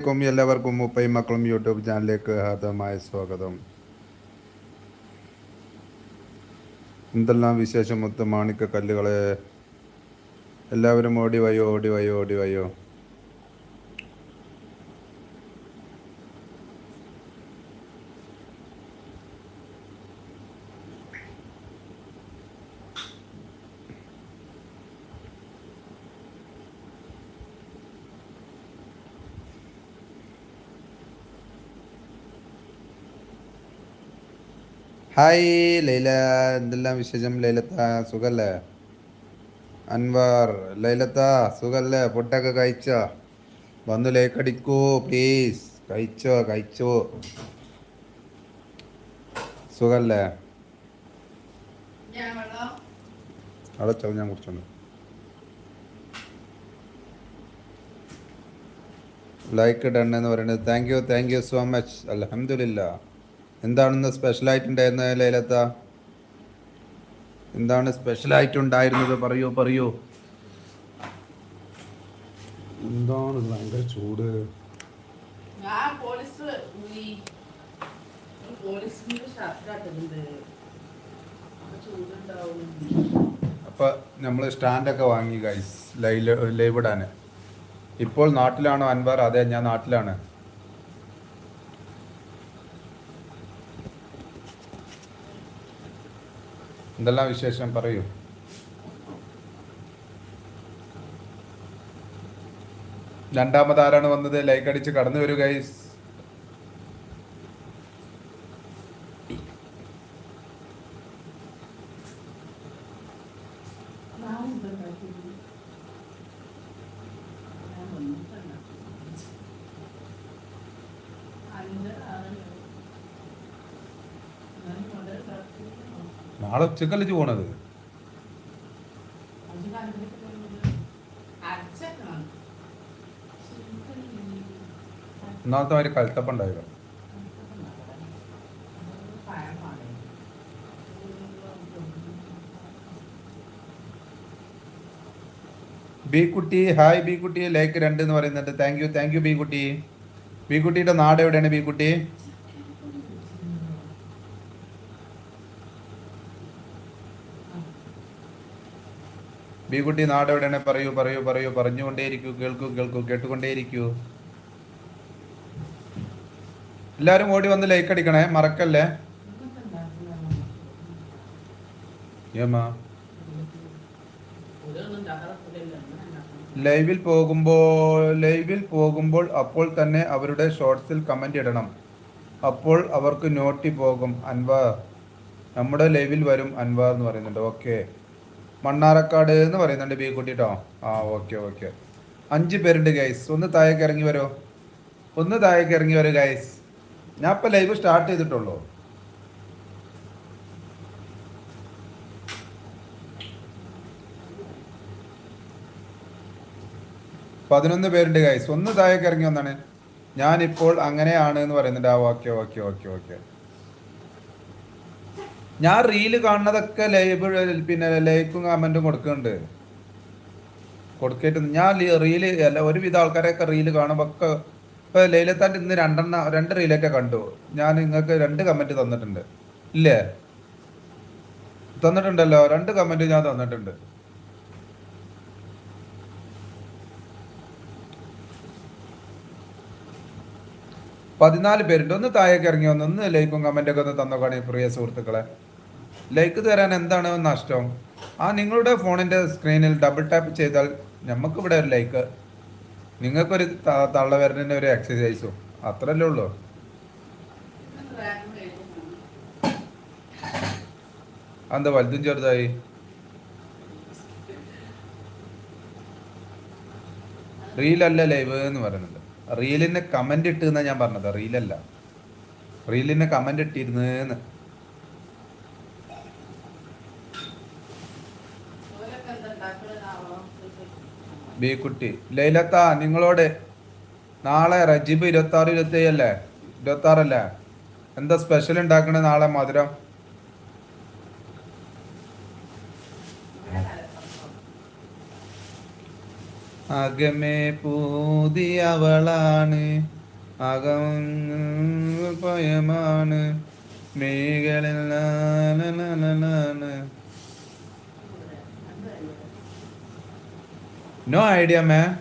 ക്കും എല്ലാവർക്കും മുപ്പയും മക്കളും യൂട്യൂബ് ചാനലിലേക്ക് ഹാർദമായ സ്വാഗതം. എന്തെല്ലാം വിശേഷം മൊത്തം മാണിക്ക കല്ലുകളെ എല്ലാവരും ഓടി വയോ ഓടി വയോ ഓടി വയോ ഹായ് ലൈല എന്തെല്ലാം വിശേഷം ലൈലത്ത? സുഖല്ലേ? അൻവർ ലൈലത്ത സുഖല്ലേ? ഫുഡൊക്കെ കഴിച്ചോ? വന്ന് ലേക്കടിക്കൂ പ്ലീസ് കഴിച്ചോ കഴിച്ചോ. സുഖല്ലേ? അവിടെ ചോ ഞാൻ കുടിച്ചോണ്ട്. ലൈക്ക് ഡൺ എന്ന് പറയുന്നത് thank you thank you so much അലഹമില്ല എന്താണെന്ന് സ്പെഷ്യലായിട്ടുണ്ടായിരുന്നത് ലൈലത്ത? എന്താണ് സ്പെഷ്യലായിട്ടുണ്ടായിരുന്നത്? പറയൂ പറയൂ. എന്താണ് ഭയങ്കര ചൂട്? അപ്പൊ നമ്മൾ സ്റ്റാൻഡൊക്കെ വാങ്ങി ഗൈസ് ലൈവ് ലൈവ് ഇടാൻ ഇപ്പോൾ നാട്ടിലാണോ അൻവർ? അതെ ഞാൻ നാട്ടിലാണ്. എന്തെല്ലാം വിശേഷം പറയൂ? രണ്ടാമത് ആരാണ് വന്നത്? ലൈക്ക് അടിച്ച് കടന്നു വരൂ ഗൈസ് നാളെ ഉച്ചക്കല്ലിച്ച് പോണത്? ഒന്നാമത്തെ മാതിരി ഉണ്ടായിരുന്നു ബി കുട്ടി ഹായ് ബി കുട്ടി ലൈക്ക് രണ്ട് എന്ന് പറയുന്നുണ്ട്. Thank you thank you B കുട്ടി ബി കുട്ടിയുടെ നാട് എവിടെയാണ് ബി കുട്ടി ബി കുട്ടി നാട് എവിടെയാണ് പറയൂ പറയൂ പറയൂ. പറഞ്ഞുകൊണ്ടേയിരിക്കൂ കേൾക്കൂ കേൾക്കൂ കേട്ടുകൊണ്ടേയിരിക്കൂ. എല്ലാവരും ഓടി വന്ന് ലൈക്ക് അടിക്കണേ. മറക്കല്ലേ? ഏമാ? ലൈവിൽ പോകുമ്പോൾ ലൈവിൽ പോകുമ്പോൾ അപ്പോൾ തന്നെ അവരുടെ ഷോർട്സിൽ കമന്റ് ഇടണം. അപ്പോൾ അവർക്ക് നോട്ടി പോകും. അൻവാർ. നമ്മുടെ ലൈവിൽ വരും അൻവാർ എന്ന് പറയുന്നുണ്ട്. ഓക്കെ മണ്ണാറക്കാട് എന്ന് പറയുന്നുണ്ട് ബി കുട്ടിട്ടോ ആ ഓക്കെ ഓക്കെ അഞ്ച് പേരുണ്ട് ഗൈസ് ഒന്ന് താഴേക്ക് ഇറങ്ങി വരോ. ഒന്ന് താഴേക്ക് ഇറങ്ങി വരോ ഗൈസ് ഞാൻ ഇപ്പം ലൈവ് സ്റ്റാർട്ട് ചെയ്തിട്ടുള്ളൂ. പതിനൊന്ന് പേരുണ്ട് ഗൈസ് ഒന്ന് താഴേക്ക് ഇറങ്ങി വന്നാണ്. ഞാനിപ്പോൾ അങ്ങനെയാണ് എന്ന് പറയുന്നുണ്ട്. ആ ഓക്കെ ഓക്കെ ഓക്കെ ഓക്കെ ഞാൻ റീൽ കാണുന്നതൊക്കെ ലൈവ് പിന്നെ ലൈക്കും കമന്റും കൊടുക്കുന്നുണ്ട് കൊടുക്കേറ്റ് ഞാൻ റീൽ അല്ല ഒരുവിധ ആൾക്കാരെയൊക്കെ റീൽ കാണുമ്പോൾ ഒക്കെ ഇപ്പോൾ ലൈലത്താന്റെ ഇന്ന് രണ്ടെണ്ണ രണ്ട് റീലൊക്കെ കണ്ടു. ഞാൻ നിങ്ങൾക്ക് രണ്ട് കമന്റ് തന്നിട്ടുണ്ട്. ഇല്ലേ? തന്നിട്ടുണ്ടല്ലോ. രണ്ട് കമന്റ് ഞാൻ തന്നിട്ടുണ്ട്. പതിനാല് പേരുണ്ട്. ഒന്ന് താഴേക്ക് ഇറങ്ങി വന്ന് ഒന്ന് ലൈക്കും കമന്റൊക്കെ ഒന്ന് തന്നോക്കാണ് പ്രിയ സുഹൃത്തുക്കളെ. ലൈക്ക് തരാൻ എന്താണ് നഷ്ടം? ആ നിങ്ങളുടെ ഫോണിന്റെ സ്ക്രീനിൽ ഡബിൾ ടാപ്പ് ചെയ്താൽ നമുക്കിവിടെ ഒരു ലൈക്ക് നിങ്ങൾക്കൊരു ത- തള്ളവരലിന്റെ ഒരു എക്സസൈസും അത്രല്ലേ ഉള്ളൂ. എന്താ വലുതും ചെറുതായി? റീലല്ല ലൈവ് എന്ന് പറയുന്നുണ്ട് റീലിന് കമന്റ് ഇട്ടെന്നാണ് ഞാൻ പറഞ്ഞത്. റീലല്ല റീലിന് കമന്റ് ഇട്ടിരുന്ന് ബി കുട്ടി ലൈലത്ത നിങ്ങളോട് നാളെ റജീബ് ഇരുപത്തി ആറ് ഇരുപത്തി ഏഴ് അല്ലേ ഇരുപത്തി ആറല്ലേ എന്താ സ്പെഷ്യൽ ഉണ്ടാക്കണേ നാളെ മധുരം? അകമേ പൂതിയവളാണ് അകം പയമാണ്. മേഘളിൽ നോ ഐഡിയ man.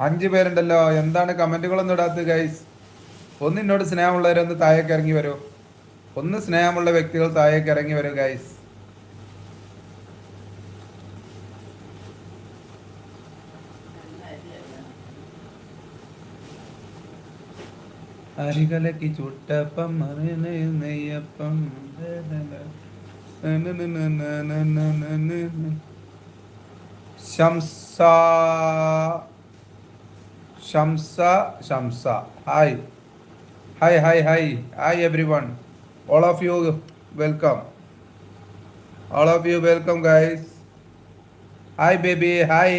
അഞ്ചു പേരുണ്ടല്ലോ എന്താണ് കമന്റുകളൊന്നും ഇടാത്തത് ഗൈസ് ഒന്ന് എന്നോട് സ്നേഹമുള്ളവരൊന്ന് താഴേക്ക് ഇറങ്ങി വരൂ. ഒന്ന് സ്നേഹമുള്ള വ്യക്തികൾ താഴേക്ക് ഇറങ്ങി വരൂ ഗൈസ് അരികലക്ക് ചുട്ടപ്പം മറിന് നെയ്യപ്പം ശംസ ശംസ ശംസ. Hi hi hi hi hi everyone all of you welcome all of you welcome guys hi baby hi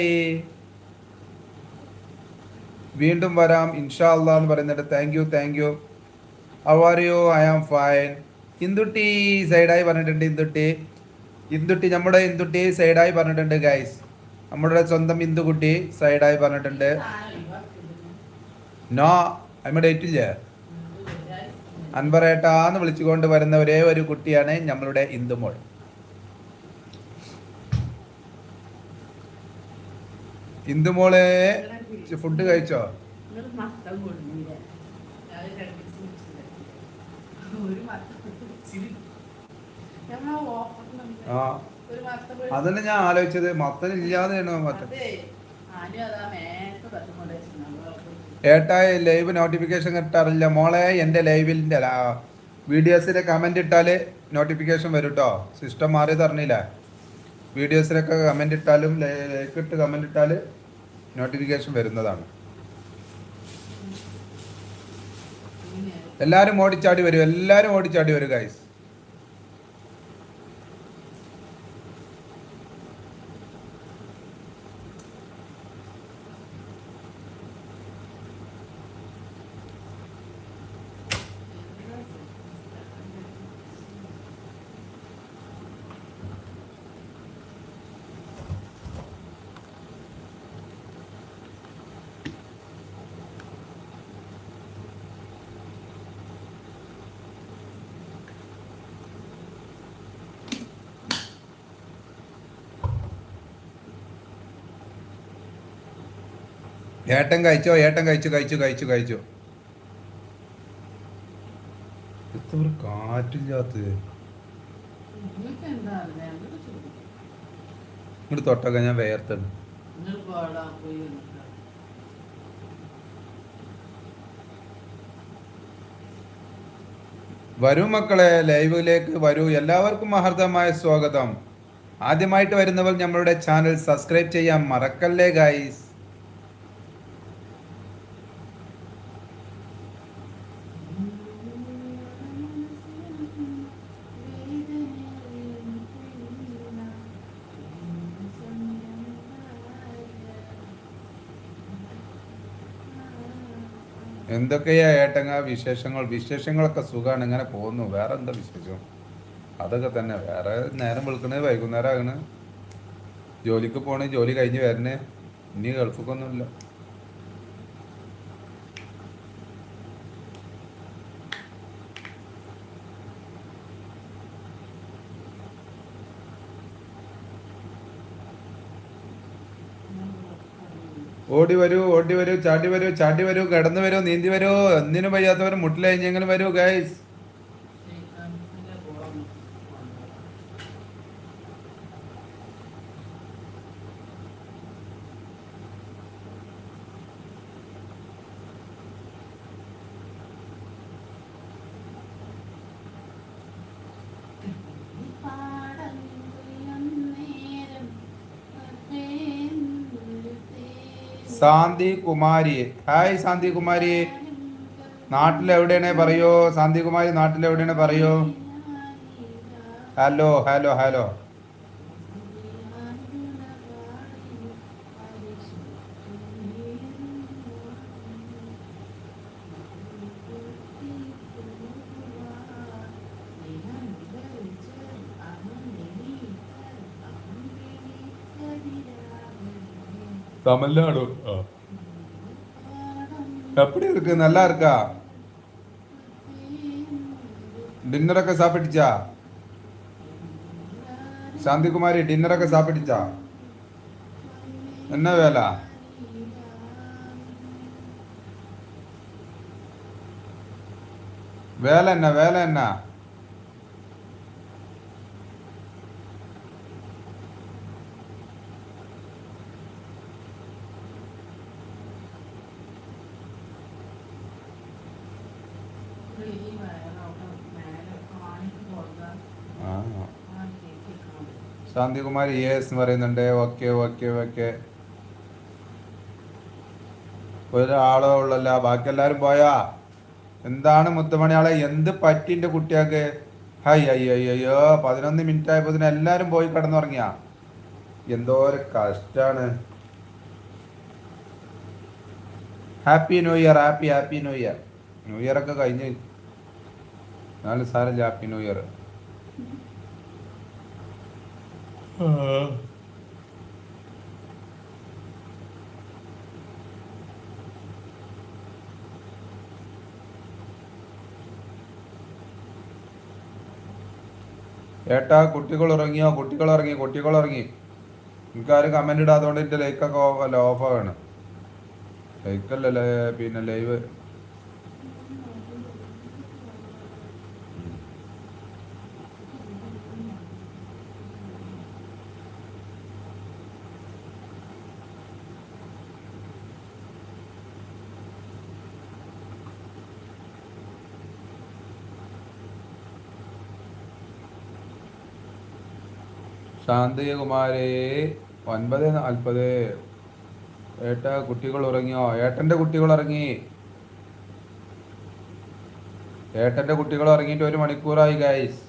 വീണ്ടും വരാം. ഇൻഷാ അള്ളാ എന്ന് പറയുന്നുണ്ട് thank you thank you are you I am fine Indutty സൈഡായി പറഞ്ഞിട്ടുണ്ട് ഇന്ദുട്ടി. ഇന്ദുട്ടി നമ്മുടെ ഇന്ദുട്ടി സൈഡായി പറഞ്ഞിട്ടുണ്ട് ഗൈസ് നമ്മുടെ സ്വന്തം ഇന്ദുകുട്ടി സൈഡായി പറഞ്ഞിട്ടുണ്ട്. നോ ഡേറ്റ് ഇല്ലേ? അൻപറേട്ടാന്ന് വിളിച്ചുകൊണ്ട് വരുന്ന ഒരേ ഒരു കുട്ടിയാണ് നമ്മളുടെ ഇന്ദുമോൾ. ഇന്ദുമോളെ ഫുഡ് കഴിച്ചോ. ആ. അതന്നെ ഞാൻ ആലോചിച്ചത്. മത്തൻ ഇല്ലാതെയാണ് മത്തൻ? വെച്ചിരുന്നു. ലൈവ് നോട്ടിഫിക്കേഷൻ കിട്ടാറില്ല. മോളെ എന്റെ ലൈവിന്റെ വീഡിയോസിലെ കമന്റ് ഇട്ടാൽ നോട്ടിഫിക്കേഷൻ വരും കേട്ടോ സിസ്റ്റം മാറി തരണില്ല വീഡിയോസിലൊക്കെ കമന്റ് ഇട്ടാലും ലൈക്ക് ഇട്ട് കമന്റ് ഇട്ടാൽ നോട്ടിഫിക്കേഷൻ വരുന്നതാണ്. എല്ലാവരും ഓടിച്ചാടി വരും എല്ലാവരും ഓടിച്ചാടി വരും ഗൈസ് ഏട്ടൻ കഴിച്ചോ ഏട്ടൻ കഴിച്ചു കഴിച്ചു കഴിച്ചു കഴിച്ചു. എത്ര കാറ്റില്ലാത്ത ഇങ്ങോട്ട് തൊട്ടൊക്കെ ഞാൻ വേർത്തത്. വരൂ മക്കളെ ലൈവിലേക്ക് വരൂ. എല്ലാവർക്കും മഹർദ്ദമായ സ്വാഗതം. ആദ്യമായിട്ട് വരുന്നവർ നമ്മളുടെ ചാനൽ സബ്സ്ക്രൈബ് ചെയ്യാൻ മറക്കല്ലേ ഗൈസ് എന്തൊക്കെയാ ഏട്ടങ്ങ വിശേഷങ്ങൾ? വിശേഷങ്ങളൊക്കെ സുഖമാണ് ഇങ്ങനെ പോകുന്നു. വേറെ എന്താ വിശേഷം? അതൊക്കെ തന്നെ. വേറെ നേരം വിളിക്കണേ വൈകുന്നേരം ആകണ് ജോലിക്ക് പോണേ ജോലി കഴിഞ്ഞ് വരണേ. ഇനി ഗൾഫിക്കൊന്നുമില്ല. ഓടി വരൂ ഓടി വരൂ ചാടി വരൂ ചാടി വരൂ കിടന്നു വരൂ നീന്തി വരൂ എന്തിനും വയ്യാത്തവരും മുട്ടിലഴിഞ്ഞെങ്കിലും വരൂ ഗൈസ് ശാന്തി കുമാരിയെ ഹായ് സാന്തി കുമാരി നാട്ടിലെവിടെയാണ് പറയോ? സാന്തി കുമാരി നാട്ടിലെവിടെയാണ് പറയോ? Hello hello hello. തമിഴ്നാടു. എപ്പടി இருக்கு നല്ല இருக்கா டின்னரൊക്കെ சாப்பிட்டுச்சா ശാന്തികുമാരി ഡിന്നറൊക്കെ സാപ്പിടിച്ചാ? എന്നാ വേല? വേല എന്നാ വേല എന്നാ? ശാന്തികുമാരി യേസ് എന്ന് പറയുന്നുണ്ട്. Okay okay okay. ഒരാളോ ഉള്ളല്ല. ബാക്കി എല്ലാവരും പോയാ? എന്താണ് മുത്തുമണിയാളെ? എന്ത് പറ്റി പറ്റിന്റെ കുട്ടിയാക്ക്? ഹൈ അയ്യോ അയ്യോ പതിനൊന്ന് മിനിറ്റ് ആയപ്പോ എല്ലാരും പോയി കിടന്നുറങ്ങിയാ? എന്തോ ഒരു കഷ്ടാണ്. Happy new year happy happy new year. New year ഒക്കെ കഴിഞ്ഞ്. നാല് സാര ഹാപ്പി ന്യൂ ഇയർ. ഏട്ടാ കുട്ടികൾ ഉറങ്ങിയോ കുട്ടികൾ ഉറങ്ങി കുട്ടികൾ ഉറങ്ങി എനിക്കാരും കമന്റ് ഇടാത്തതുകൊണ്ട് എന്റെ ലൈക്കൊക്കെ ഓഫ് അല്ല ഓഫാണ് ലൈക്കല്ലേ പിന്നെ ലൈവ് ശാന്തികുമാരി ഒൻപത് നാൽപ്പത്. ഏട്ട കുട്ടികൾ ഉറങ്ങിയോ? ഏട്ടന്റെ കുട്ടികൾ ഉറങ്ങി. ഏട്ടന്റെ കുട്ടികൾ ഉറങ്ങിയിട്ട് ഒരു മണിക്കൂറായി ഗൈസ്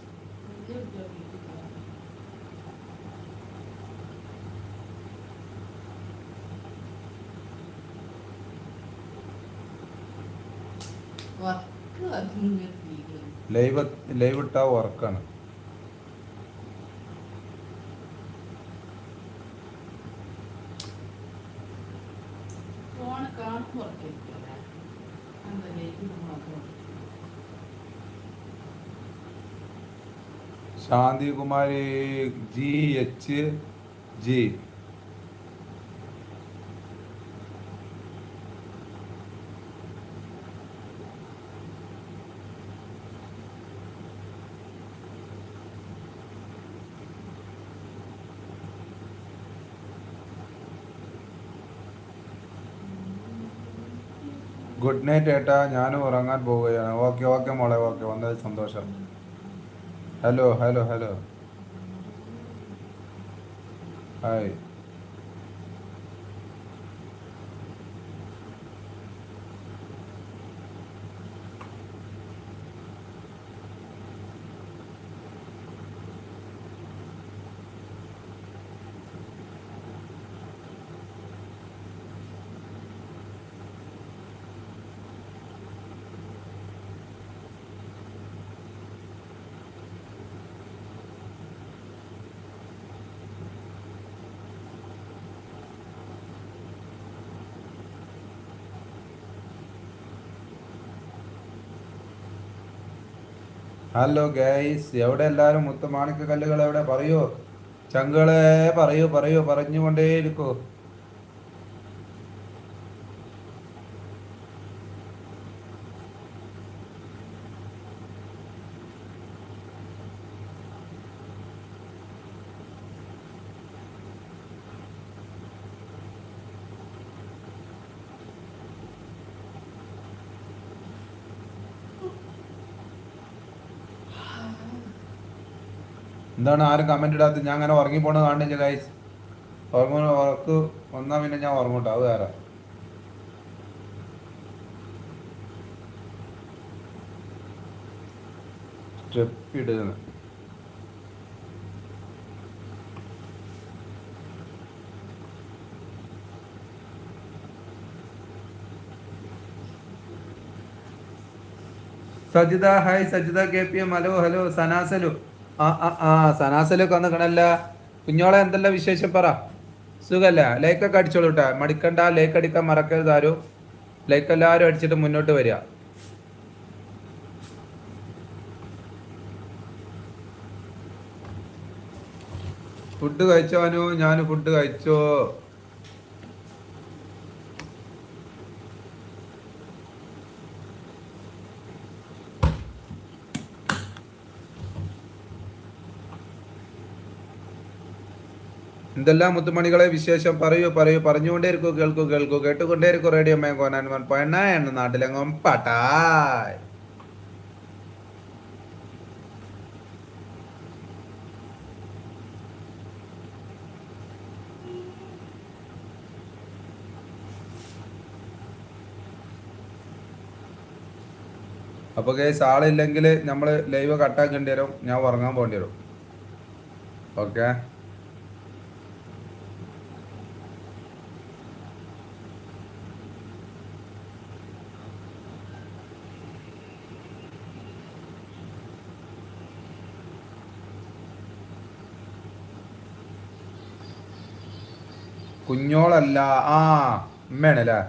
ലൈവ് ലൈവ് ഇട്ടാ വർക്കാണ് കാണുമ്പോൾ ഉറക്കില്ല എന്താ ലേറ്റ് മാത്രം Shanthikumari G H G good night ഏട്ടാ. ഞാനും ഉറങ്ങാൻ പോവുകയാണ്. ഓക്കെ ഓക്കെ മോളെ ഓക്കെ വന്നത് സന്തോഷം. Hello hello hello hi hello guys എവിടെ എല്ലാരും? മുത്തുമാണിക്ക കല്ലുകൾ എവിടെ? പറയൂ. ചങ്കുകളെ പറയൂ പറയൂ. പറഞ്ഞുകൊണ്ടേയിരിക്കൂ. എന്താണ് ആരും കമന്റ് ഇടാത്ത? ഞാൻ അങ്ങനെ ഉറങ്ങി പോണത് കാണില്ല ഗൈസ് ഉറങ്ങ ഉറക്ക് വന്നാ പിന്നെ ഞാൻ ഉറങ്ങൂട്ടോ. അത് വേറെ. സ്റ്റെപ്പ് ഇടുന്നു. Sajitha hi Sajitha K P M. Hello hello സനാസലു. ആ ആ ആ കുഞ്ഞോളെ എന്തല്ല വിശേഷം പറ? സുഖല്ല? ലൈക്കൊക്കെ അടിച്ചോളൂ കേട്ടോ മടിക്കണ്ട ലൈക്ക് അടിക്കാൻ മറക്കരുത് ആരും. ലൈക്ക് എല്ലാവരും അടിച്ചിട്ട് മുന്നോട്ട് വരിക. ഫുഡ് കഴിച്ചോ കഴിച്ചോനു ഞാൻ ഫുഡ് കഴിച്ചോ? എന്തെല്ലാം മുത്തുമണികളെ വിശേഷം പറയൂ പറയൂ പറഞ്ഞുകൊണ്ടേയിരിക്കൂ കേൾക്കൂ കേൾക്കൂ കേട്ടുകൊണ്ടേയിരിക്കൂ radio mango nine one point nine എന്ന നാട്ടിലെങ്ങും പട്ടായ്. അപ്പോൾ കേസ് ആളില്ലെങ്കിൽ നമ്മൾ ലൈവ് കട്ടാക്കേണ്ടി വരും. ഞാൻ ഉറങ്ങാൻ പോകേണ്ടി വരും. ഓക്കെ കുഞ്ഞോളല്ല. ആ ഉമ്മയാണല്ലേ?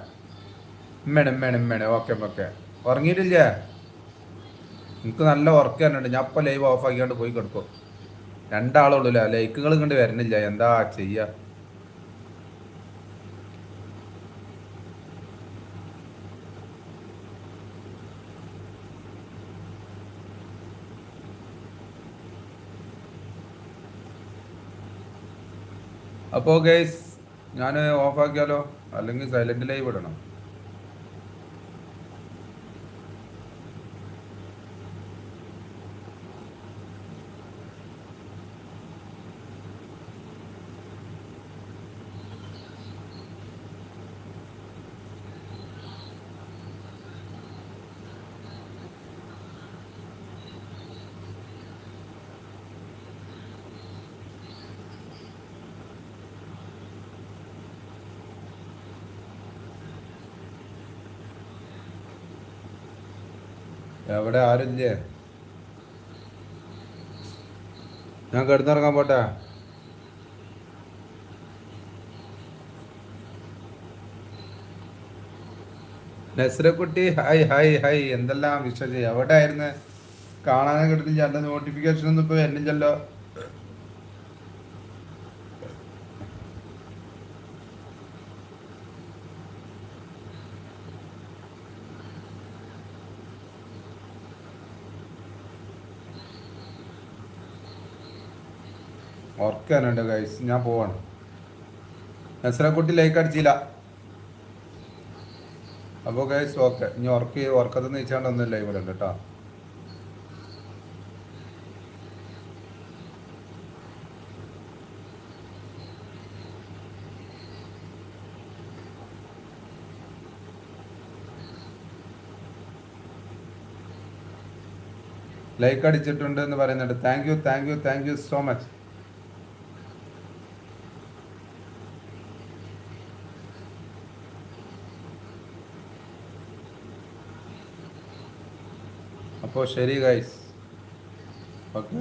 ഉമ്മയാണ് ഉമ്മയാണ് ഉമ്മയാണ്. ഓക്കെ ഓക്കെ ഉറങ്ങിയിട്ടില്ലേ? എനിക്ക് നല്ല ഉറക്കം തന്നെയുണ്ട് ഞാൻ ഇപ്പം ലൈവ് ഓഫ് ആക്കിയാണ്ട് പോയി കിടക്കും. രണ്ടാളുള്ളൂ അല്ലേ ലൈക്കുകൾ ഇങ്ങോട്ട് വരണില്ല എന്താ ചെയ്യാ? അപ്പോ ഗൈസ് ഞാൻ ഓഫ് ആക്കിയാലോ അല്ലെങ്കിൽ സൈലന്റ് ലൈവ് എവിടെ ആരില്ലേ ഞാൻ കിടന്നിറങ്ങാൻ പോട്ടെ. നസ്രക്കുട്ടി ഹായ് ഹായ് ഹായ്. എന്തെല്ലാം വിശ്വസി എവിടെ ആയിരുന്നു കാണാനും കിട്ടുന്നില്ല. എന്റെ നോട്ടിഫിക്കേഷൻ ഒന്നും ഇപ്പോൾ വരുന്നില്ലല്ലോ. ഓർക്കാനുണ്ട് ഗൈസ് ഞാൻ പോവാണ്. നസ്രക്കുട്ടി ലൈക്ക് അടിച്ചില്ല. അപ്പോൾ ഗൈസ് ഓക്കെ ഇനി ഉറക്കി ഉറക്കത്ത് നീച്ചാണ്ട് ഒന്നും ഇവിടെ ഉണ്ട് കേട്ടോ ലൈക്ക് അടിച്ചിട്ടുണ്ട് എന്ന് പറയുന്നുണ്ട്. Thank you thank you thank you so much അപ്പോൾ ശരി ഗൈസ് ഓക്കെ